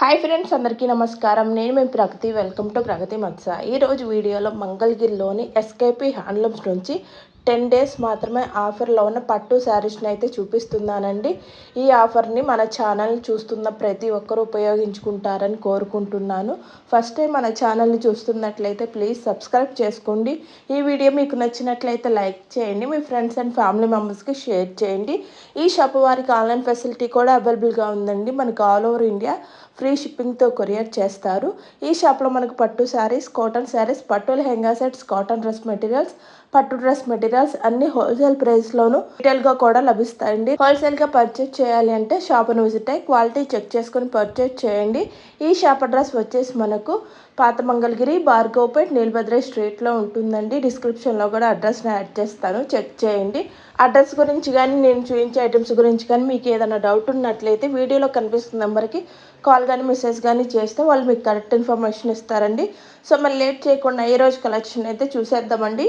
Hi friends అందరికీ నమస్కారం. నేను మేము ప్రగతి. వెల్కమ్ టు ప్రగతి మత్స. ఈరోజు వీడియోలో మంగళగిరిలోని ఎస్కేపీ హ్యాండ్లూమ్స్ నుంచి టెన్ డేస్ మాత్రమే ఆఫర్లో ఉన్న పట్టు శారీస్ని అయితే చూపిస్తున్నానండి. ఈ ఆఫర్ని మన ఛానల్ చూస్తున్న ప్రతి ఒక్కరు ఉపయోగించుకుంటారని కోరుకుంటున్నాను. ఫస్ట్ టైం మన ఛానల్ని చూస్తున్నట్లయితే ప్లీజ్ సబ్స్క్రైబ్ చేసుకోండి. ఈ వీడియో మీకు నచ్చినట్లయితే లైక్ చేయండి. మీ ఫ్రెండ్స్ అండ్ ఫ్యామిలీ మెంబర్స్కి షేర్ చేయండి. ఈ షాప్ వారికి ఆన్లైన్ ఫెసిలిటీ కూడా అవైలబుల్గా ఉందండి. మనకు ఆల్ ఓవర్ ఇండియా ఫ్రీ షిప్పింగ్తో కొరియర్ చేస్తారు. ఈ షాప్లో మనకు పట్టు శారీస్ కాటన్ శారీస్ పట్టు lehenga sets cotton dress materials పట్టు డ్రెస్ మెటీరియల్స్ అన్ని హోల్సేల్ ప్రైస్లోను గా కూడా లభిస్తాయండి. హోల్సేల్గా పర్చేస్ చేయాలి అంటే షాప్ను విజిట్ అయ్యి క్వాలిటీ చెక్ చేసుకుని పర్చేస్ చేయండి. ఈ షాప్ అడ్రస్ వచ్చేసి మనకు పాత మంగళగిరి భార్గవ్పేట్ నీలభద్ర స్ట్రీట్లో ఉంటుందండి. డిస్క్రిప్షన్లో కూడా అడ్రస్ని యాడ్ చేస్తాను. చెక్ చేయండి. అడ్రస్ గురించి కానీ నేను చూపించే ఐటమ్స్ గురించి కానీ మీకు ఏదైనా డౌట్ ఉన్నట్లయితే వీడియోలో కనిపిస్తున్న నెంబర్కి కాల్ కానీ మెసేజ్ కానీ చేస్తే వాళ్ళు మీకు కరెక్ట్ ఇన్ఫర్మేషన్ ఇస్తారండి. సో మరి లేట్ చేయకుండా ఈ రోజు కలెక్షన్ అయితే చూసేద్దామండి.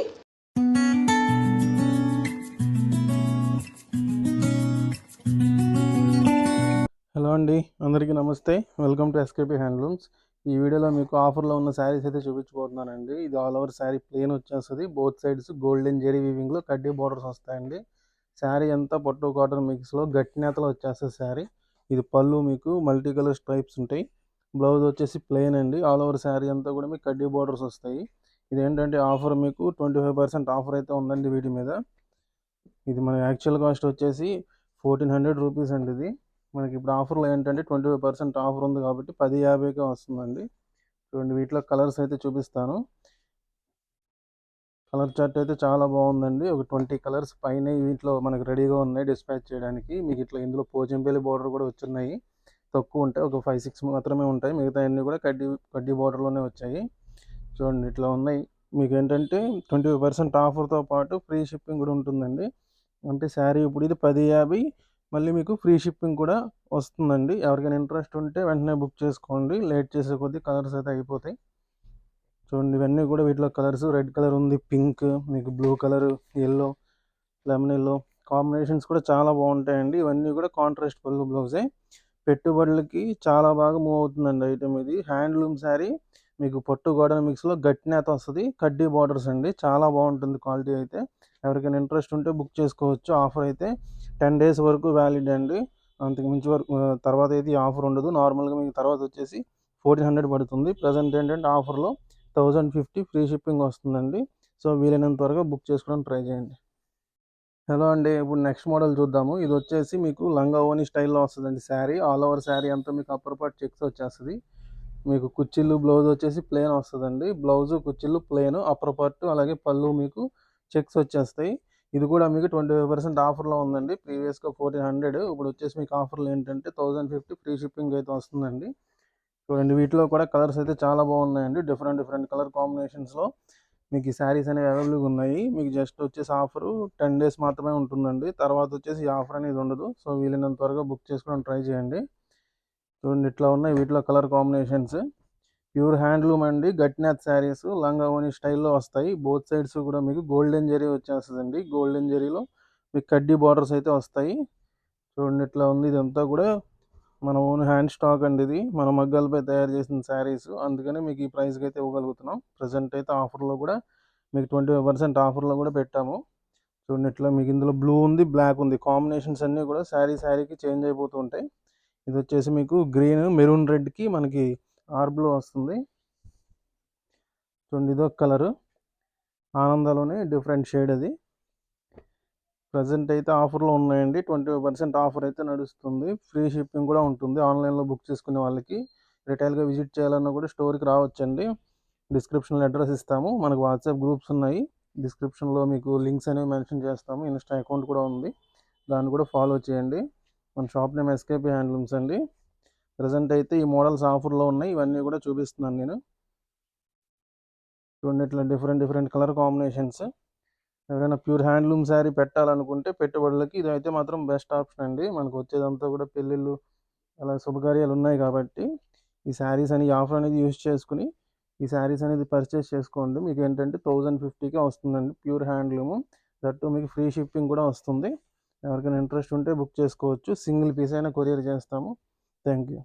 అండి. అందరికీ నమస్తే. వెల్కమ్ టు ఎస్కేపీ హ్యాండ్లూమ్స్ ఈ వీడియోలో మీకు ఆఫర్లో ఉన్న శారీస్ అయితే చూపించబోతున్నానండి. ఇది ఆల్ ఓవర్ శారీ ప్లేన్ వచ్చేస్తుంది. బోత్ సైడ్స్ గోల్డెన్ జెరీ వీవింగ్లో కడ్డీ బార్డర్స్ వస్తాయండి. శారీ అంతా పట్టు కాటన్ మిక్స్లో గట్టి నేతలో వచ్చేస్తుంది శారీ. ఇది పళ్ళు మీకు మల్టీ కలర్ స్ట్రైప్స్ ఉంటాయి. బ్లౌజ్ వచ్చేసి ప్లెయిన్ అండి. ఆల్ ఓవర్ శారీ అంతా కూడా మీకు కడ్డీ బార్డర్స్ వస్తాయి. ఇది ఏంటంటే ఆఫర్ మీకు ట్వంటీ ఫైవ్ పర్సెంట్ ఆఫర్ అయితే ఉందండి వీటి మీద. ఇది మన యాక్చువల్ కాస్ట్ వచ్చేసి ఫోర్టీన్ హండ్రెడ్ రూపీస్ అండి ఇది. మనకి ఇప్పుడు ఆఫర్లో ఏంటంటే ట్వంటీ ఫైవ్ పర్సెంట్ ఆఫర్ ఉంది కాబట్టి పది యాభైకే వస్తుందండి. చూడండి వీటిలో కలర్స్ అయితే చూపిస్తాను. కలర్ చార్ట్ అయితే చాలా బాగుందండి. ఒక ట్వంటీ కలర్స్ పైన వీటిలో మనకు రెడీగా ఉన్నాయి డిస్పాచ్ చేయడానికి. మీకు ఇట్లా ఇందులో పోచంపల్లి బార్డర్ కూడా వచ్చున్నాయి. తక్కువ ఉంటాయి. ఒక ఫైవ్ సిక్స్ మాత్రమే ఉంటాయి. మిగతా అన్నీ కూడా కడ్డీ కడ్డీ బార్డర్లోనే వచ్చాయి. చూడండి ఇట్లా ఉన్నాయి. మీకు ఏంటంటే ట్వంటీ ఫైవ్ పర్సెంట్ ఆఫర్తో పాటు ఫ్రీ షిప్పింగ్ కూడా ఉంటుందండి. అంటే శారీ ఇప్పుడు ఇది పది యాభై మళ్ళీ మీకు ఫ్రీ షిప్పింగ్ కూడా వస్తుందండి. ఎవరికైనా ఇంట్రెస్ట్ ఉంటే వెంటనే బుక్ చేసుకోండి. లేట్ చేసే కొద్దీ కలర్స్ అయితే అయిపోతాయి. చూడండి ఇవన్నీ కూడా వీటిలో కలర్స్. రెడ్ కలర్ ఉంది పింక్ మీకు blue colour yellow lemon yellow combinations కూడా చాలా బాగుంటాయండి. ఇవన్నీ కూడా కాంట్రాస్ట్ పళ్ళు బ్లౌజే. పెట్టుబడులకి చాలా బాగా మూవ్ అవుతుందండి ఐటమ్ ఇది. హ్యాండ్లూమ్ శారీ మీకు పట్టు గోడల మిక్స్లో గట్టినేత వస్తుంది. కడ్డీ బార్డర్స్ అండి. చాలా బాగుంటుంది క్వాలిటీ అయితే. ఎవరికైనా ఇంట్రెస్ట్ ఉంటే బుక్ చేసుకోవచ్చు. ఆఫర్ అయితే టెన్ డేస్ వరకు వ్యాలిడ్ అండి. అంతకు మించి వరకు తర్వాత అయితే ఈ ఆఫర్ ఉండదు. నార్మల్గా మీకు తర్వాత వచ్చేసి ఫోర్టీన్ హండ్రెడ్ పడుతుంది. ప్రజెంట్ ఏంటంటే ఆఫర్లో థౌజండ్ ఫిఫ్టీ ఫ్రీ షిప్పింగ్ వస్తుందండి. సో వీలైనంత త్వరగా బుక్ చేసుకోవడానికి ట్రై చేయండి. హలో అండి. ఇప్పుడు నెక్స్ట్ మోడల్ చూద్దాము. ఇది వచ్చేసి మీకు లంగా ఓని స్టైల్లో వస్తుందండి శారీ. ఆల్ ఓవర్ శారీ అంతా మీకు అప్పర్ పార్ట్ చెక్స్ వచ్చేస్తుంది. మీకు కుచ్చిళ్ళు బ్లౌజ్ వచ్చేసి ప్లేన్ వస్తుందండి. బ్లౌజ్ కుచ్చిళ్ళు ప్లేన్ అప్పర్ పార్ట్ అలాగే పళ్ళు మీకు చెక్స్ వచ్చేస్తాయి. ఇది కూడా మీకు ట్వంటీ ఫైవ్ పర్సెంట్ ఆఫర్లో ఉందండి. ప్రీవియస్గా ఫోర్టీన్ హండ్రెడ్. ఇప్పుడు వచ్చేసి మీకు ఆఫర్లు ఏంటంటే థౌజండ్ ఫిఫ్టీ ఫ్రీ షిప్పింగ్ అయితే వస్తుందండి. చూడండి వీటిలో కూడా కలర్స్ అయితే చాలా బాగున్నాయండి. డిఫరెంట్ డిఫరెంట్ కలర్ కాంబినేషన్స్లో మీకు ఈ శారీస్ అనేవి అవైలబుల్గా ఉన్నాయి. మీకు జస్ట్ వచ్చేసి ఆఫర్ టెన్ డేస్ మాత్రమే ఉంటుందండి. తర్వాత వచ్చేసి ఈ ఆఫర్ అనేది ఉండదు. సో వీలైనంత త్వరగా బుక్ చేసుకోవడం ట్రై చేయండి. చూడండి ఇట్లా ఉన్నాయి. వీటిలో కలర్ కాంబినేషన్స్. ప్యూర్ హ్యాండ్లూమ్ అండి. గట్నాథ్ శారీస్. లంగావోని స్టైల్లో వస్తాయి. బోత్ సైడ్స్ కూడా మీకు గోల్డెన్ జరీ వచ్చేస్తుందండి. గోల్డెన్ జరీలో మీకు కడ్డీ బార్డర్స్ అయితే వస్తాయి. చూడండి ఇట్లా ఉంది. ఇదంతా కూడా మన ఓన్ హ్యాండ్ స్టాక్ అండి ఇది. మన మగ్గాలపై తయారు చేసిన శారీస్. అందుకని మీకు ఈ ప్రైస్కి అయితే ఇవ్వగలుగుతున్నాం. ప్రజెంట్ అయితే ఆఫర్లో కూడా మీకు ట్వంటీ ఫైవ్ పర్సెంట్ ఆఫర్లో కూడా పెట్టాము. చూడండి ఇట్లా మీకు ఇందులో బ్లూ ఉంది బ్లాక్ ఉంది. కాంబినేషన్స్ అన్నీ కూడా శారీ శారీకి చేంజ్ అయిపోతూ ఉంటాయి. ఇది వచ్చేసి మీకు గ్రీన్ మెరూన్ రెడ్కి మనకి ఆర్బ్లో వస్తుంది. చూడండి ఇదొక కలరు. ఆనందలోనే డిఫరెంట్ షేడ్ అది. ప్రజెంట్ అయితే ఆఫర్లో ఉన్నాయండి. ట్వంటీ పర్సెంట్ ఆఫర్ అయితే నడుస్తుంది. ఫ్రీ షిప్పింగ్ కూడా ఉంటుంది. ఆన్లైన్లో బుక్ చేసుకునే వాళ్ళకి. రిటైల్గా విజిట్ చేయాలన్నా కూడా స్టోర్కి రావచ్చండి. డిస్క్రిప్షన్లో అడ్రస్ ఇస్తాము. మనకు వాట్సాప్ గ్రూప్స్ ఉన్నాయి. డిస్క్రిప్షన్లో మీకు లింక్స్ అనేవి మెన్షన్ చేస్తాము. ఇన్స్టా అకౌంట్ కూడా ఉంది. దాన్ని కూడా ఫాలో చేయండి. మన షాప్ నేమ్ ఎస్కేపీ హ్యాండ్లూమ్స్ అండి. ప్రజెంట్ అయితే ఈ మోడల్స్ ఆఫర్లో ఉన్నాయి. ఇవన్నీ కూడా చూపిస్తున్నాను నేను. చూడండి ఇట్లా డిఫరెంట్ డిఫరెంట్ కలర్ కాంబినేషన్స్ ఎవరైనా ప్యూర్ హ్యాండ్లూమ్ శారీ పెట్టాలనుకుంటే పెట్టుబడులకి ఇది అయితే మాత్రం బెస్ట్ ఆప్షన్ అండి. మనకు వచ్చేదంతా కూడా పెళ్ళిళ్ళు అలా శుభకార్యాలు ఉన్నాయి కాబట్టి ఈ శారీస్ అని ఆఫర్ అనేది యూజ్ చేసుకుని ఈ శారీస్ అనేది పర్చేస్ చేసుకోండి. మీకు ఏంటంటే థౌజండ్ ఫిఫ్టీకే వస్తుందండి ప్యూర్ హ్యాండ్లూమ్ దట్టు మీకు ఫ్రీ షిప్పింగ్ కూడా వస్తుంది. ఎవరికైనా ఇంట్రెస్ట్ ఉంటే బుక్ చేసుకోవచ్చు. సింగిల్ పీస్ అయినా కొరియర్ చేస్తాము. Thank you